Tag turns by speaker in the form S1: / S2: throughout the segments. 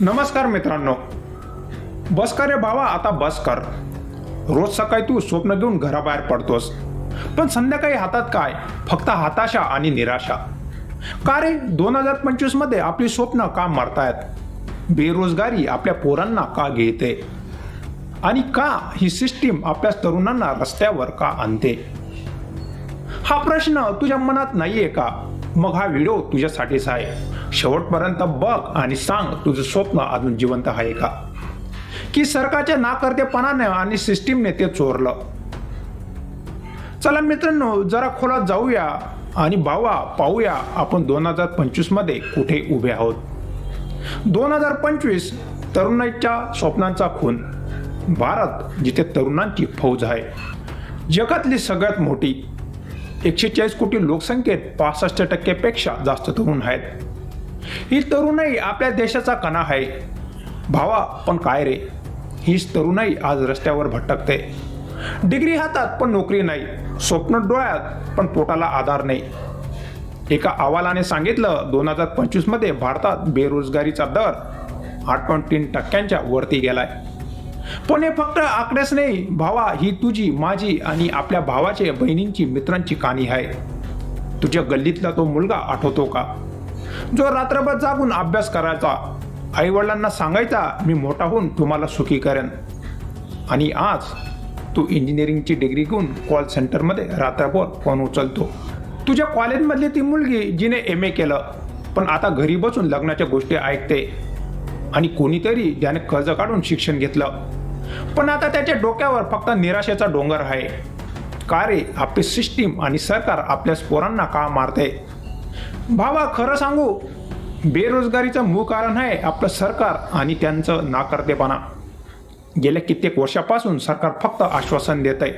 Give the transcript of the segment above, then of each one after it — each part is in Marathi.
S1: नमस्कार मित्रांनो. बस कर रे भावा आता बस कर. रोज सकाळी तू स्वप्न घेऊन घराबाहेर पडतोस. पण संध्याकाळी हातात काय? फक्त हताशा आणि निराशा. का रे? दोन हजार पंचवीसमध्ये आपली स्वप्न का मरतायत? बेरोजगारी आपल्या पोरांना का घेते? आणि का ही सिस्टीम आपल्या तरुणांना रस्त्यावर का आणते? हा प्रश्न तुझ्या मनात नाहीये का? मग हा व्हिडिओ तुझ्यासाठीच आहे. शेवटपर्यंत बघ आणि सांग तुझं स्वप्न अजून जिवंत आहे का? की सरकारच्या नाकर्तेपणाने आणि सिस्टीमने ते चोरलं. चला मित्रांनो जरा खोलात जाऊया आणि भावा पाहूया आपण दोन हजार पंचवीसमध्ये कुठे उभे आहोत. दोन हजार पंचवीस तरुणाईच्या स्वप्नांचा खून. भारत जिथे तरुणांची फौज आहे. जगातली सगळ्यात मोठी. एकशे चाळीस कोटी लोकसंख्येत पासष्ट टक्क्यापेक्षा जास्त तरुण आहेत. ही तरुणाई आपल्या देशाचा कणा आहे. भावा पण काय रे? हीच तरुणाई आज रस्त्यावर भटकते. डिग्री हातात पण नोकरी नाही. स्वप्न डोळ्यात पण पोटाला आधार नाही. एका अहवालाने सांगितलं दोन हजार पंचवीसमध्ये भारतात बेरोजगारीचा दर आठ पॉईंट तीन टक्क्यांच्या वरती गेलाय. पण हे फक्त आकडेच नाही. भावा ही तुझी माझी आणि आपल्या भावाचे बहिणींची मित्रांची कहाणी आहे. तुझ्या गल्लीतला तो मुलगा आठवतो का? जो रात्रभर जागून अभ्यास करायचा आईवडिलांना सांगायचा मी मोठा होऊन तुम्हाला सुखी करेन. आणि आज तू इंजिनिअरिंगची डिग्री घेऊन कॉल सेंटरमध्ये रात्रभर फोन उचलतो. तुझ्या कॉलेजमधली ती मुलगी जिने एम ए केलं पण आता घरी बसून लग्नाच्या गोष्टी ऐकते. आणि कोणीतरी ज्याने कर्ज काढून शिक्षण घेतलं. पण आता त्याच्या डोक्यावर फक्त निराशेचा डोंगर आहे. का रे आपली सिस्टीम आणि सरकार आपल्या पोरांना का मारते? भावा खरं सांगू बेरोजगारीचं मूळ कारण आहे आपलं सरकार आणि त्यांचं नाकर्तेपणा. गेल्या कित्येक वर्षापासून सरकार फक्त आश्वासन देत आहे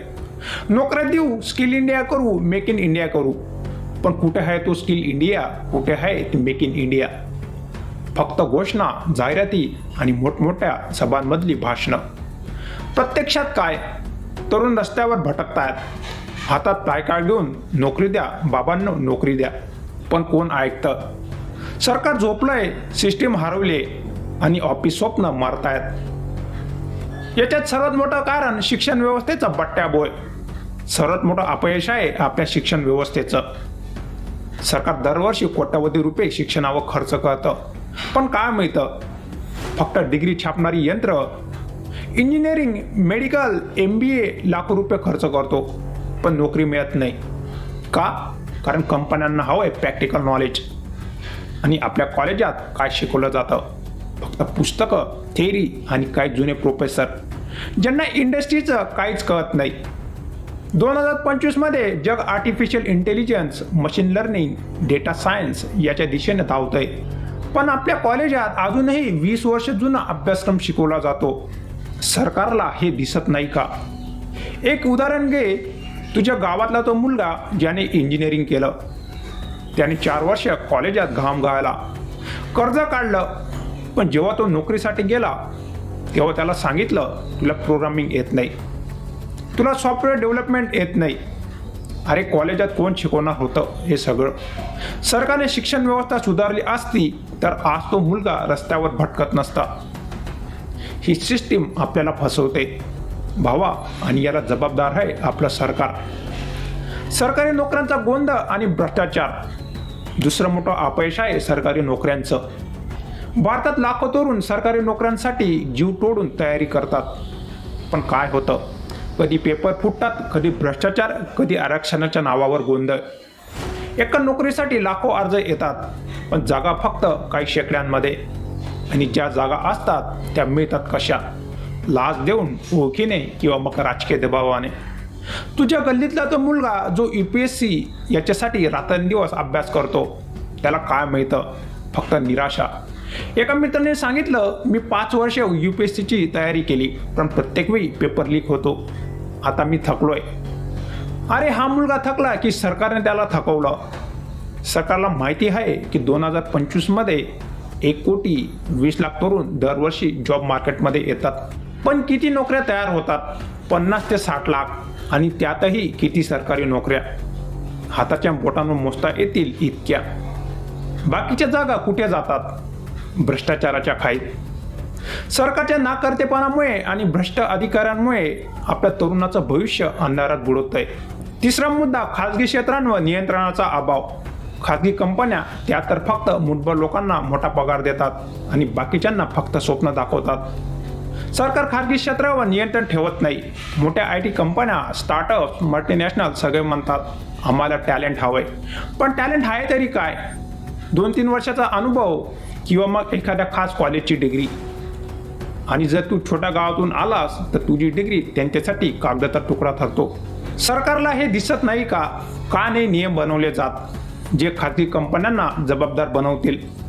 S1: नोकऱ्या देऊ स्किल इंडिया करू मेक इन इंडिया करू. पण कुठे आहे तो स्किल इंडिया? कुठे आहे ते मेक इन इंडिया? फक्त घोषणा जाहिराती आणि मोठमोठ्या सभांमधली भाषणं. प्रत्यक्षात काय? तरुण रस्त्यावर भटकतायत. हातात पायकाळ घेऊन नोकरी द्या बाबांनो नोकरी द्या. पण कोण ऐकतं? सरकार झोपलंय सिस्टीम हरवले आणि ऑफिस स्वप्न मारतायत. याच्यात सर्वात मोठं कारण शिक्षण व्यवस्थेचा बट्ट्याबोय सर्वात मोठं अपयश आहे आपल्या शिक्षण व्यवस्थेचं. सरकार दरवर्षी कोट्यावधी रुपये शिक्षणावर खर्च करतं. पण काय मिळतं? फक्त डिग्री छापणारी यंत्र? Engineering medical M B A लाखो रुपये खर्च करतो पण नोकरी मिळत नाही. का? कारण कंपन्यांना हवं आहे प्रॅक्टिकल नॉलेज आणि आपल्या कॉलेजात काय शिकवलं जातं? फक्त पुस्तकं थेरी आणि काही जुने प्रोफेसर ज्यांना इंडस्ट्रीचं काहीच कळत नाही. दोन हजार पंचवीसमध्ये जग artificial intelligence machine learning data science याच्या दिशेने धावतंय. पण आपल्या कॉलेजात अजूनही वीस वर्ष जुना अभ्यासक्रम शिकवला जातो. सरकारला हे दिसत नाही का? एक उदाहरण घे तुझ्या गावातला तो मुलगा ज्याने इंजिनिअरिंग केलं त्याने चार वर्ष कॉलेजात घाम गाळला कर्ज काढलं पण जेव्हा तो नोकरीसाठी गेला तेव्हा त्याला सांगितलं तुला प्रोग्रामिंग येत नाही. तुला सॉफ्टवेअर डेव्हलपमेंट येत नाही. अरे कॉलेजात कोण शिकवणार होतं? हे सगळं. सरकारने शिक्षण व्यवस्था सुधारली असती तर आज तो मुलगा रस्त्यावर भटकत नसता. ही सिस्टीम आपल्याला फसवते. भावा आणि याला जबाबदार आहे आपलं सरकार. सरकारी नोकऱ्यांचा गोंधळ आणि भ्रष्टाचार. दुसरं मोठं अपयश आहे सरकारी नोकऱ्यांचं. भारतात लाखो तरुण सरकारी नोकऱ्यांसाठी जीव तोडून तयारी करतात. पण काय होतं? कधी पेपर फुटतात कधी भ्रष्टाचार कधी आरक्षणाच्या नावावर गोंधळ एका नोकरीसाठी लाखो अर्ज येतात पण जागा फक्त काही शेकड्यांमध्ये. आणि ज्या जागा असतात त्या मिळतात कशा? लाच देऊन ओळखीने किंवा मग राजकीय दबावाने. तुझ्या गल्लीतला तो मुलगा जो यू पी एस सी याच्यासाठी रात्रंदिवस अभ्यास करतो त्याला काय मिळतं? फक्त निराशा. एका मित्राने सांगितलं मी पाच वर्ष यू पी एस सीची तयारी केली पण प्रत्येक वेळी पेपर लीक होतो. आता मी थकलोय. अरे हा मुलगा थकला की सरकारने त्याला थकवलं. सरकारला माहिती आहे की दोन हजार पंचवीसमध्ये एक कोटी वीस लाख तरुण दरवर्षी जॉब मार्केटमध्ये येतात. पण किती नोकऱ्या तयार होतात? पन्नास ते साठ लाख. आणि त्यातही किती सरकारी नोकऱ्या? हाताच्या बोटांवर मोजता येतील इतक्या. बाकीच्या जागा कुठे जातात? भ्रष्टाचाराच्या खाईत सरकारच्या नाकर्तेपणामुळे आणि भ्रष्ट अधिकाऱ्यांमुळे आपल्या तरुणाचं भविष्य अंधारात बुडवत आहे तिसरा मुद्दा खाजगी क्षेत्रांवर नियंत्रणाचा अभाव. खाजगी कंपन्या त्या तर फक्त मुठभर लोकांना मोठा पगार देतात आणि बाकीच्यांना फक्त स्वप्न दाखवतात. सरकार खाजगी क्षेत्रावर नियंत्रण ठेवत नाही. मोठ्या आय टी कंपन्या स्टार्टअप मल्टीनॅशनल सगळे म्हणतात आम्हाला टॅलेंट हवंय. पण टॅलेंट आहे तरी काय? दोन तीन वर्षाचा अनुभव किंवा मग एखाद्या खास कॉलेजची डिग्री. आणि जर तू छोट्या गावातून आलास तर तुझी डिग्री त्यांच्यासाठी कागदाचा तुकडा ठरतो. सरकारला हे दिसत नाही का? का नाही नियम बनवले जात? जे खाजगी कंपन्यांना जबाबदार बनवतील?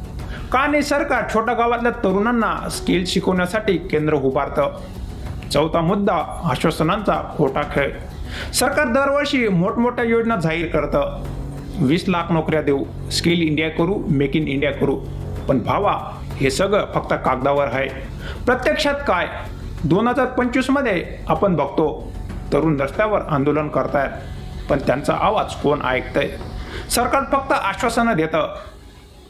S1: का नाही सरकार छोट्या गावातल्या तरुणांना स्किल शिकवण्यासाठी केंद्र उभारतं? चौथा मुद्दा आश्वासनांचा खोटा खेळ. सरकार दरवर्षी मोठमोठ्या योजना जाहीर करतं. वीस लाख नोकऱ्या देऊ. स्किल इंडिया करू मेक इन इंडिया करू. पण भावा हे सगळं फक्त कागदावर आहे. प्रत्यक्षात काय? दोन हजार पंचवीसमध्ये आपण बघतो तरुण रस्त्यावर आंदोलन करतायत. पण त्यांचा आवाज कोण ऐकतंय? सरकार फक्त आश्वासनं देतं.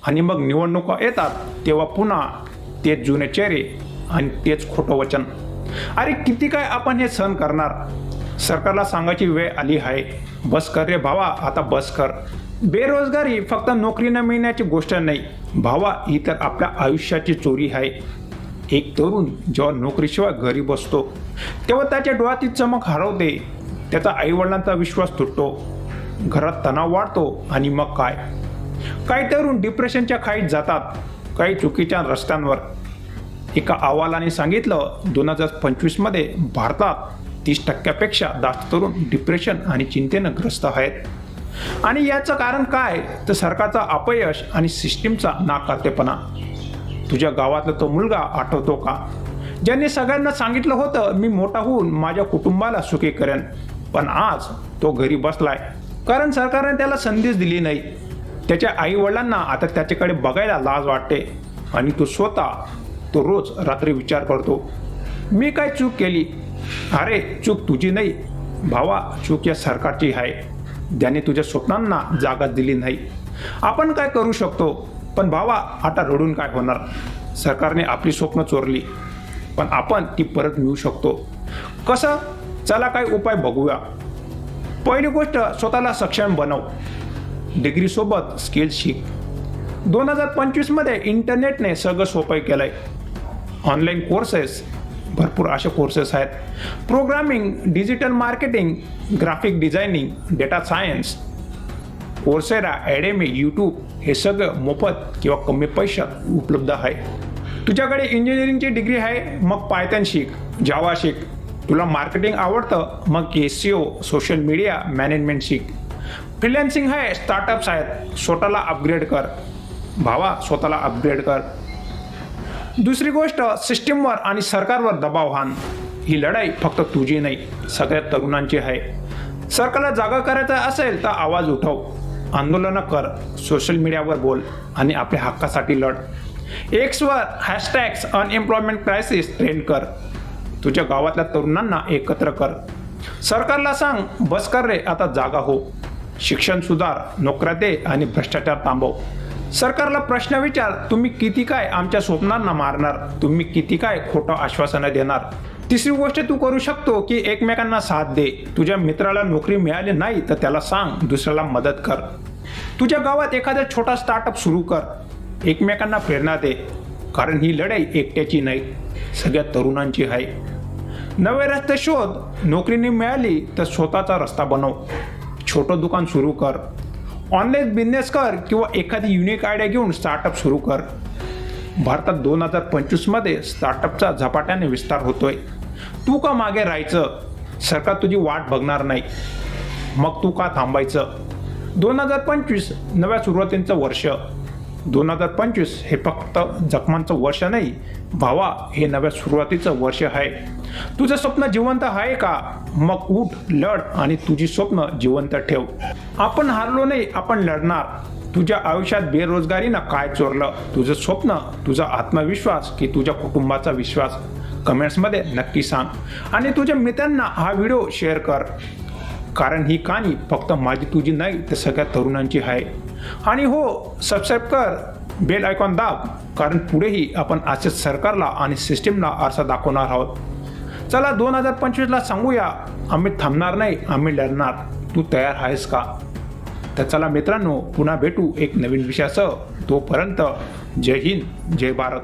S1: आणि मग निवडणुका येतात तेव्हा पुन्हा तेच जुने चेहरे आणि तेच खोटं वचन. अरे किती काय आपण हे सहन करणार? सरकारला सांगायची वेळ आली आहे. बस कर रे भावा आता बस कर. बेरोजगारी फक्त नोकरी न मिळण्याची गोष्ट नाही. भावा ही तर आपल्या आयुष्याची चोरी आहे. एक तरुण जेव्हा नोकरीशिवाय घरी बसतो तेव्हा त्याच्या डोळ्यातील चमक हरवते. त्याचा आईवडिलांचा विश्वास तुटतो. घरात तणाव वाढतो आणि मग काय? काही तरुण डिप्रेशनच्या खाईत जातात. काही चुकीच्या रस्त्यांवर. एका अहवालाने सांगितलं दोन हजार पंचवीसमध्ये भारतात तीस टक्क्यापेक्षा जास्त तरुण डिप्रेशन आणि चिंतेनं ग्रस्त आहेत. आणि याचं कारण काय? तर सरकारचा अपयश आणि सिस्टीमचा नाकारतेपणा. तुझ्या गावातला तो मुलगा आठवतो का? ज्यांनी सगळ्यांना सांगितलं होतं मी मोठा होऊन माझ्या कुटुंबाला सुखी करेन पण आज तो घरी बसलाय. कारण सरकारने त्याला संधीच दिली नाही. त्याच्या आई वडिलांना आता त्याच्याकडे बघायला लाज वाटते. आणि तो स्वतः तो रोज रात्री विचार करतो मी काय चूक केली? अरे चूक तुझी नाही. भावा चूक या सरकारची आहे. ज्याने तुझ्या स्वप्नांना जागा दिली नाही. आपण काय करू शकतो? पण भावा आता रडून काय होणार? सरकारने आपली स्वप्न चोरली पण आपण ती परत मिळू शकतो. कसं? चला काय उपाय बघूया. पहिली गोष्ट स्वतःला सक्षम बनव. डिग्रीसोबत स्किल शिक. दोन हजार पंचवीसमध्ये इंटरनेटने सगळं सोपं केलं आहे ऑनलाईन कोर्सेस भरपूर असे कोर्सेस आहेत. Programming digital marketing graphic designing data science Coursera Udemy YouTube हे सगळं मोफत किंवा कमी पैशात उपलब्ध आहे. तुझ्याकडे इंजिनिअरिंगची डिग्री आहे मग पायथन शिक जावा शिक. तुला मार्केटिंग आवडतं मग S E O social media management शिक. फ्रीलॅन्सिंग आहे स्टार्टअप्स आहेत. स्वतःला अपग्रेड कर. भावा स्वतःला अपग्रेड कर. दुसरी गोष्ट सिस्टीमवर आणि सरकारवर दबाव हान. ही लढाई फक्त तुझी नाही सगळ्या तरुणांची आहे. सरकारला जागा करायचा असेल तर आवाज उठव. आंदोलनं कर. सोशल मीडियावर बोल आणि आपल्या हक्कासाठी लढ. एक्सवर हॅशटॅग्स अनएम्प्लॉयमेंट क्रायसिस ट्रेंड कर. तुझ्या गावातल्या तरुणांना एकत्र कर. सरकारला सांग बस कर रे आता जागा हो. शिक्षण सुधार नोकऱ्या दे आणि भ्रष्टाचार थांबव. सरकारला प्रश्न विचार तुम्ही किती काय आमच्या स्वप्नांना मारणार? तुम्ही किती काय खोटं आश्वासनं देणार? तिसरी गोष्ट तू करू शकतो की एकमेकांना साथ दे. तुझ्या मित्राला नोकरी मिळाली नाही तर त्याला सांग दुसऱ्याला मदत कर. तुझ्या गावात एखादा छोटा स्टार्टअप सुरू कर. एकमेकांना प्रेरणा दे. कारण ही लढाई एकट्याची नाही सगळ्या तरुणांची आहे. नवे रस्ते शोध नोकरीने मिळाली तर स्वतःचा रस्ता बनव. छोटं दुकान सुरू कर. ऑनलाईन बिझनेस कर किंवा एखादी युनिक आयडिया घेऊन स्टार्टअप सुरू कर. भारतात दोन हजार पंचवीसमध्ये स्टार्टअपचा झपाट्याने विस्तार होतोय. तू का मागे राहायचं? सरकार तुझी वाट बघणार नाही. मग तू का थांबायचं? दोन हजार पंचवीस नव्या सुरुवातींचं वर्ष. दोन हजार पंचवीस हे फक्त जखमांचं वर्ष नाही भावा हे नव्या सुरुवातीचं वर्ष आहे. तुझं स्वप्न जिवंत आहे का? मग उठ लढ आणि तुझी स्वप्न जिवंत ठेव. आपण हारलो नाही आपण लढणार. तुझ्या आयुष्यात बेरोजगारीनं काय चोरलं? तुझं स्वप्न तुझा आत्मविश्वास की तुझ्या कुटुंबाचा विश्वास? कमेंट्समध्ये नक्की सांग. आणि तुझ्या मित्रांना हा व्हिडिओ शेअर कर. कारण ही कहाणी फक्त माझी तुझी नाही तर सगळ्या तरुणांची आहे. आणि हो सबस्क्राईब कर बेल आयकॉन दाब कारण पुढेही आपण असेच सरकारला आणि सिस्टीमला आरसा दाखवणार आहोत. चला दोन हजार पंचवीसला सांगूया आम्ही थांबणार नाही आम्ही लढणार. तू तयार आहेस का? तर चला मित्रांनो पुन्हा भेटू एक नवीन विषयासह. तोपर्यंत जय हिंद जय भारत.